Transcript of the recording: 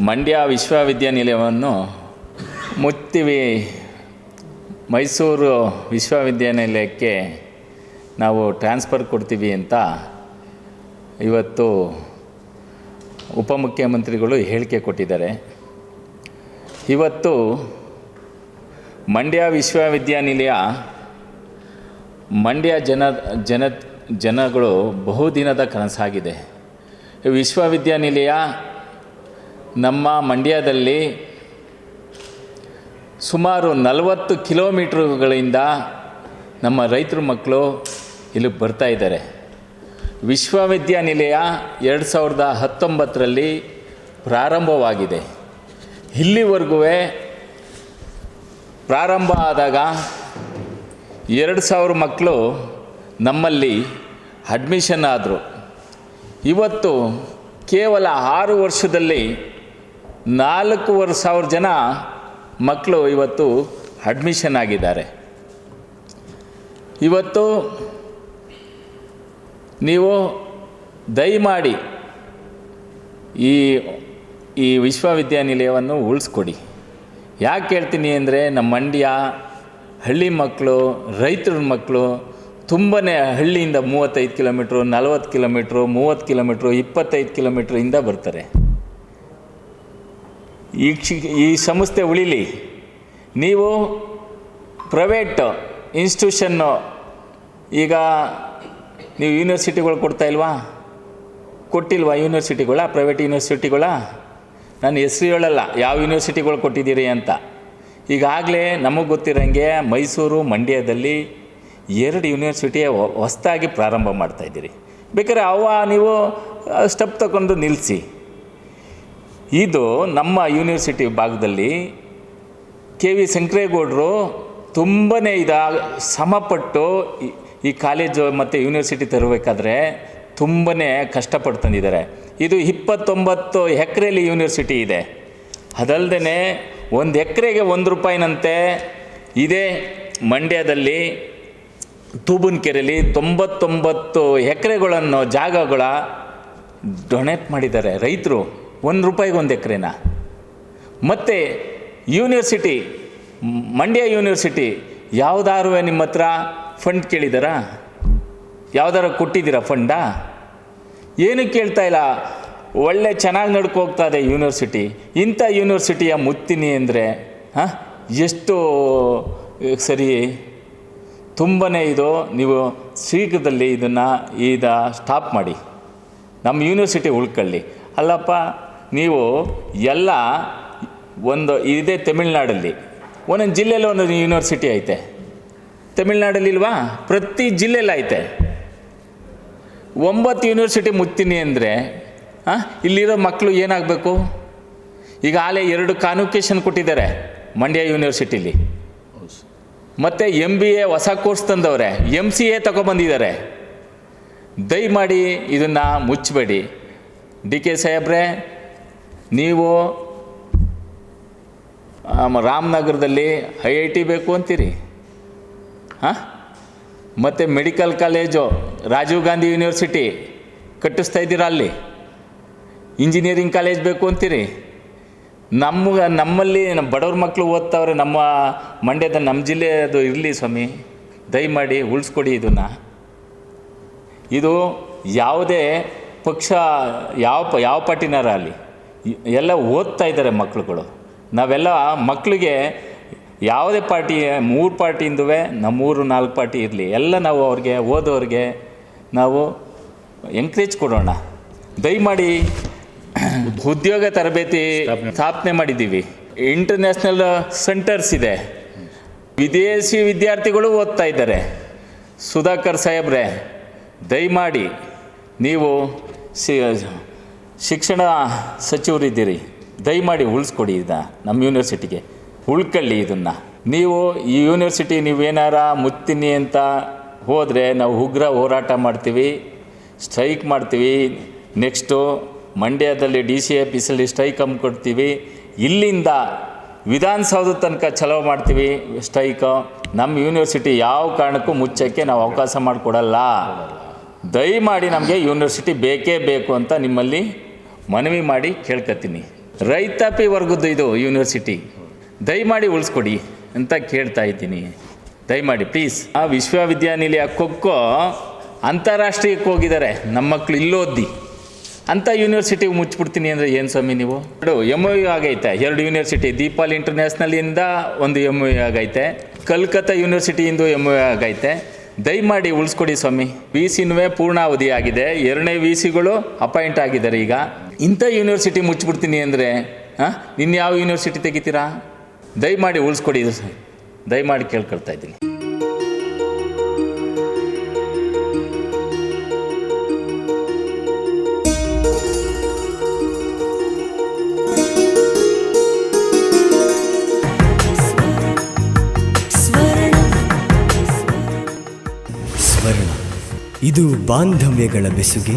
ಮಂಡ್ಯ ವಿಶ್ವವಿದ್ಯಾನಿಲಯವನ್ನು ಮುಚ್ತೀವಿ ಮೈಸೂರು ವಿಶ್ವವಿದ್ಯಾನಿಲಯಕ್ಕೆ ನಾವು ಟ್ರಾನ್ಸ್ಫರ್ ಕೊಡ್ತೀವಿ ಅಂತ ಇವತ್ತು ಉಪಮುಖ್ಯಮಂತ್ರಿಗಳು ಹೇಳಿಕೆ ಕೊಟ್ಟಿದ್ದಾರೆ. ಇವತ್ತು ಮಂಡ್ಯ ವಿಶ್ವವಿದ್ಯಾನಿಲಯ ಮಂಡ್ಯ ಜನ ಜನ ಜನಗಳು ಬಹುದಿನದ ಕನಸಾಗಿದೆ. ವಿಶ್ವವಿದ್ಯಾನಿಲಯ ನಮ್ಮ ಮಂಡ್ಯದಲ್ಲಿ ಸುಮಾರು ನಲವತ್ತು ಕಿಲೋಮೀಟ್ರ್ಗಳಿಂದ ನಮ್ಮ ರೈತರ ಮಕ್ಕಳು ಇಲ್ಲಿ ಬರ್ತಾ ಇದ್ದಾರೆ. ವಿಶ್ವವಿದ್ಯಾನಿಲಯ ಎರಡು ಸಾವಿರದ ಹತ್ತೊಂಬತ್ತರಲ್ಲಿ ಪ್ರಾರಂಭವಾಗಿದೆ. ಇಲ್ಲಿವರೆಗೂ ಪ್ರಾರಂಭ ಆದಾಗ ಎರಡು ಸಾವಿರ ಮಕ್ಕಳು ನಮ್ಮಲ್ಲಿ ಅಡ್ಮಿಷನ್ ಆದರು. ಇವತ್ತು ಕೇವಲ ಆರು ವರ್ಷದಲ್ಲಿ ನಾಲ್ಕೂವರೆ ಸಾವಿರ ಜನ ಮಕ್ಕಳು ಇವತ್ತು ಅಡ್ಮಿಷನ್ ಆಗಿದ್ದಾರೆ. ಇವತ್ತು ನೀವು ದಯಮಾಡಿ ಈ ಈ ವಿಶ್ವವಿದ್ಯಾನಿಲಯವನ್ನು ಉಳಿಸ್ಕೊಡಿ. ಯಾಕೆ ಹೇಳ್ತೀನಿ ಅಂದರೆ ನಮ್ಮ ಮಂಡ್ಯ ಹಳ್ಳಿ ಮಕ್ಕಳು ರೈತರ ಮಕ್ಕಳು ತುಂಬನೇ ಹಳ್ಳಿಯಿಂದ ಮೂವತ್ತೈದು ಕಿಲೋಮೀಟ್ರು, ನಲವತ್ತು ಕಿಲೋಮೀಟ್ರು, ಮೂವತ್ತು ಕಿಲೋಮೀಟ್ರು, ಇಪ್ಪತ್ತೈದು ಕಿಲೋಮೀಟ್ರಿಂದ ಬರ್ತಾರೆ. ಈ ಕ್ಷಿ, ಈ ಸಂಸ್ಥೆ ಉಳಿಲಿ. ನೀವು ಪ್ರೈವೇಟ್ ಇನ್ಸ್ಟಿಟ್ಯೂಷನ್ನು ಈಗ ನೀವು ಯೂನಿವರ್ಸಿಟಿಗಳು ಕೊಡ್ತಾ ಇಲ್ವಾ? ಕೊಟ್ಟಿಲ್ವಾ ಯೂನಿವರ್ಸಿಟಿಗಳ ಪ್ರೈವೇಟ್ ಯೂನಿವರ್ಸಿಟಿಗಳ ನಾನು ಹೆಸರು ಹೇಳಲ್ಲ, ಯಾವ ಯೂನಿವರ್ಸಿಟಿಗಳು ಕೊಟ್ಟಿದ್ದೀರಿ ಅಂತ. ಈಗಾಗಲೇ ನಮಗೆ ಗೊತ್ತಿರೋಂಗೆ ಮೈಸೂರು ಮಂಡ್ಯದಲ್ಲಿ ಎರಡು ಯೂನಿವರ್ಸಿಟಿ ಹೊಸದಾಗಿ ಪ್ರಾರಂಭ ಮಾಡ್ತಾಯಿದ್ದೀರಿ ಬೇಕಾದ್ರೆ ಅವ ನೀವು ಸ್ಟೆಪ್ ತಗೊಂಡು ನಿಲ್ಲಿಸಿ ಇದು ನಮ್ಮ ಯೂನಿವರ್ಸಿಟಿ ಭಾಗದಲ್ಲಿ ಕೆ ವಿ ಶಂಕರೇಗೌಡರು ತುಂಬನೇ ಇದ ಸಮಪಟ್ಟು ಈ- ಈ ಕಾಲೇಜು ಮತ್ತು ಯೂನಿವರ್ಸಿಟಿ ತರಬೇಕಾದ್ರೆ ತುಂಬನೇ ಕಷ್ಟಪಟ್ಟು ತಂದಿದ್ದಾರೆ. ಇದು ಇಪ್ಪತ್ತೊಂಬತ್ತು ಎಕರೆಯಲ್ಲಿ ಯೂನಿವರ್ಸಿಟಿ ಇದೆ. ಅದಲ್ಲದೆ ಒಂದು ಎಕರೆಗೆ ಒಂದು ರೂಪಾಯಿನಂತೆ ಇದೇ ಮಂಡ್ಯದಲ್ಲಿ ತೂಬನಕೆರೆಯಲ್ಲಿ ತೊಂಬತ್ತೊಂಬತ್ತು ಎಕರೆಗಳನ್ನು ಜಾಗಗಳ ಡೊನೇಟ್ ಮಾಡಿದ್ದಾರೆ ರೈತರು. ಒಂದು ರೂಪಾಯಿಗೆ ಒಂದು ಎಕರೆನ? ಮತ್ತು ಯೂನಿವರ್ಸಿಟಿ, ಮಂಡ್ಯ ಯೂನಿವರ್ಸಿಟಿ ಯಾವುದಾರು ನಿಮ್ಮ ಹತ್ರ ಫಂಡ್ ಕೇಳಿದಾರಾ? ಯಾವ್ದಾರು ಕೊಟ್ಟಿದ್ದೀರಾ ಫಂಡಾ ಏನು ಕೇಳ್ತಾ ಇಲ್ಲ. ಒಳ್ಳೆ ಚೆನ್ನಾಗಿ ನಡ್ಕೋಗ್ತಾ ಇದೆ ಯೂನಿವರ್ಸಿಟಿ. ಇಂಥ ಯೂನಿವರ್ಸಿಟಿಯ ಮುತ್ತಿನಿ ಅಂದರೆ, ಹಾಂ, ಎಷ್ಟು, ಸರಿ, ತುಂಬನೇ ಇದು. ನೀವು ಶೀಘ್ರದಲ್ಲಿ ಇದನ್ನು ಈಗ ಸ್ಟಾಪ್ ಮಾಡಿ. ನಮ್ಮ ಯೂನಿವರ್ಸಿಟಿ ಉಳ್ಕೊಳ್ಳಿ. ಅಲ್ಲಪ್ಪ ನೀವು ಎಲ್ಲ ಒಂದು ಇದೇ ತಮಿಳ್ನಾಡಲ್ಲಿ, ಒಂದೊಂದು ಜಿಲ್ಲೆಯಲ್ಲಿ ಒಂದೊಂದು ಯೂನಿವರ್ಸಿಟಿ ಐತೆ. ತಮಿಳ್ನಾಡಲ್ಲಿಲ್ವಾ ಪ್ರತಿ ಜಿಲ್ಲೆಯಲ್ಲಿ ಐತೆ. ಒಂಬತ್ತು ಯೂನಿವರ್ಸಿಟಿ ಮುತ್ತೀನಿ ಅಂದರೆ ಹಾಂ ಇಲ್ಲಿರೋ ಮಕ್ಕಳು ಏನಾಗಬೇಕು? ಈಗ ಆಲೇ ಎರಡು ಕಾನ್ವಿಕೇಶನ್ ಕೊಟ್ಟಿದ್ದಾರೆ ಮಂಡ್ಯ ಯೂನಿವರ್ಸಿಟಿಲಿ ಮತ್ತು ಎಂ ಬಿ ಎ ಹೊಸ ಕೋರ್ಸ್ ತಂದವ್ರೆ ಎಂ ಸಿ ಎ ತಗೊಬಂದಿದ್ದಾರೆ. ದಯಮಾಡಿ ಇದನ್ನು ಮುಚ್ಚಬೇಡಿ ಡಿ ಕೆ ಸಾಹೇಬ್ರೆ ನೀವು ರಾಮನಗರದಲ್ಲಿ ಐ ಐ ಟಿ ಬೇಕು ಅಂತೀರಿ? ಹಾಂ? ಮತ್ತು medical college, Rajiv Gandhi university ಕಟ್ಟಿಸ್ತಾ ಇದ್ದೀರಾ ಅಲ್ಲಿ? ಇಂಜಿನಿಯರಿಂಗ್ ಕಾಲೇಜ್ ಬೇಕು ಅಂತೀರಿ? ನಮ್ಗೆ, ನಮ್ಮಲ್ಲಿ ನಮ್ಮ ಬಡವ್ರ ಮಕ್ಕಳು ಓದ್ತಾವ್ರೆ, ನಮ್ಮ ಮಂಡ್ಯದ ನಮ್ಮ ಜಿಲ್ಲೆಯದು ಇರಲಿ ಸ್ವಾಮಿ. ದಯಮಾಡಿ ಉಳಿಸ್ಕೊಡಿ ಇದನ್ನು. ಇದು ಯಾವುದೇ ಪಕ್ಷ, ಯಾವ ಯಾವ ಪಾರ್ಟಿನಾರ ಅಲ್ಲಿ? ಎಲ್ಲ ಓದ್ತಾ ಇದ್ದಾರೆ ಮಕ್ಕಳುಗಳು ನಾವೆಲ್ಲ ಮಕ್ಕಳಿಗೆ ಯಾವುದೇ ಪಾರ್ಟಿ, ಮೂರು ಪಾರ್ಟಿಯಿಂದವೇ ನಮ್ಮೂರು ನಾಲ್ಕು ಪಾರ್ಟಿ ಇರಲಿ, ಎಲ್ಲ ನಾವು ಅವ್ರಿಗೆ, ಓದೋರಿಗೆ ನಾವು ಎಂಕರೇಜ್ ಕೊಡೋಣ. ದಯಮಾಡಿ ಉದ್ಯೋಗ ತರಬೇತಿ ಸ್ಥಾಪನೆ ಮಾಡಿದ್ದೀವಿ. ಇಂಟರ್ನ್ಯಾಷನಲ್ ಸೆಂಟರ್ಸ್ ಇದೆ. ವಿದೇಶಿ ವಿದ್ಯಾರ್ಥಿಗಳು ಓದ್ತಾ ಇದ್ದಾರೆ. ಸುಧಾಕರ್ ಸಾಹೇಬ್ರೆ, ದಯಮಾಡಿ ನೀವು ಶಿಕ್ಷಣ ಸಚಿವರಿದ್ದೀರಿ, ದಯಮಾಡಿ ಉಳಿಸ್ಕೊಡಿ ಇದನ್ನ ನಮ್ಮ ಯೂನಿವರ್ಸಿಟಿಗೆ. ಉಳ್ಕೊಳ್ಳಿ ಇದನ್ನು. ನೀವು ಈ ಯೂನಿವರ್ಸಿಟಿ ನೀವೇನಾರ ಮುತ್ತೀನಿ ಅಂತ ಹೋದರೆ ನಾವು ಉಗ್ರ ಹೋರಾಟ ಮಾಡ್ತೀವಿ, ಸ್ಟ್ರೈಕ್ ಮಾಡ್ತೀವಿ. ನೆಕ್ಸ್ಟು ಮಂಡ್ಯದಲ್ಲಿ ಡಿ ಸಿ ಆಫೀಸಲ್ಲಿ ಸ್ಟ್ರೈಕ್ ಹಮ್ಮಿಕೊಡ್ತೀವಿ ಇಲ್ಲಿಂದ ವಿಧಾನಸೌಧ ತನಕ ಚಲೋ ಮಾಡ್ತೀವಿ ಸ್ಟ್ರೈಕು. ನಮ್ಮ ಯೂನಿವರ್ಸಿಟಿ ಯಾವ ಕಾರಣಕ್ಕೂ ಮುಚ್ಚೋಕ್ಕೆ ನಾವು ಅವಕಾಶ ಮಾಡಿಕೊಡಲ್ಲ. ದಯಮಾಡಿ ನಮಗೆ ಯೂನಿವರ್ಸಿಟಿ ಬೇಕೇ ಬೇಕು ಅಂತ ನಿಮ್ಮಲ್ಲಿ ಮನವಿ ಮಾಡಿ ಕೇಳ್ಕೊತೀನಿ ರೈತಾಪಿ ವರ್ಗದ್ದು ಇದು ಯೂನಿವರ್ಸಿಟಿ ದಯಮಾಡಿ ಉಳಿಸ್ಕೊಡಿ ಅಂತ ಕೇಳ್ತಾ ಇದ್ದೀನಿ. ದಯಮಾಡಿ ಪ್ಲೀಸ್ ಆ ವಿಶ್ವವಿದ್ಯಾನಿಲಯ ಕೊಕ್ಕೋ ಅಂತಾರಾಷ್ಟ್ರೀಯಕ್ಕೆ ಹೋಗಿದ್ದಾರೆ. ನಮ್ಮ ಮಕ್ಕಳು ಇಲ್ಲೋದ್ದಿ ಅಂಥ ಯೂನಿವರ್ಸಿಟಿಗೆ ಮುಚ್ಚಿಬಿಡ್ತೀನಿ ಅಂದರೆ ಏನು ಸ್ವಾಮಿ ನೀವು? ಎರಡು ಎಂ ಯು ಆಗೈತೆ. ಎರಡು ಯೂನಿವರ್ಸಿಟಿ ದೀಪಾಲ್ ಇಂಟರ್ನ್ಯಾಷನಲಿಂದ ಒಂದು ಎಂ ಯು ಆಗೈತೆ. ಕಲ್ಕತ್ತಾ ಯೂನಿವರ್ಸಿಟಿಯಿಂದ ಎಂ ಯು ಆಗೈತೆ. ದಯಮಾಡಿ ಉಳಿಸ್ಕೊಡಿ ಸ್ವಾಮಿ. ವಿ ಸಿನೂ ಪೂರ್ಣಾವಧಿ ಆಗಿದೆ. ಎರಡನೇ ವಿ ಸಿಗಳು ಅಪಾಯಿಂಟ್ ಆಗಿದ್ದಾರೆ ಈಗ. ಇಂಥ ಯೂನಿವರ್ಸಿಟಿ ಮುಚ್ಚಿಬಿಡ್ತೀನಿ ಅಂದರೆ ಹಾಂ ನಿನ್ನ ಯಾವ ಯೂನಿವರ್ಸಿಟಿ ತೆಗಿತೀರಾ? ದಯಮಾಡಿ ಉಳಿಸ್ಕೊಡಿ ಇದು ಸರ್. ದಯಮಾಡಿ ಕೇಳ್ಕೊಳ್ತಾ ಇದ್ದೀನಿ. ಇದು ಬಾಂಧವ್ಯಗಳ ಬೆಸುಗೆ.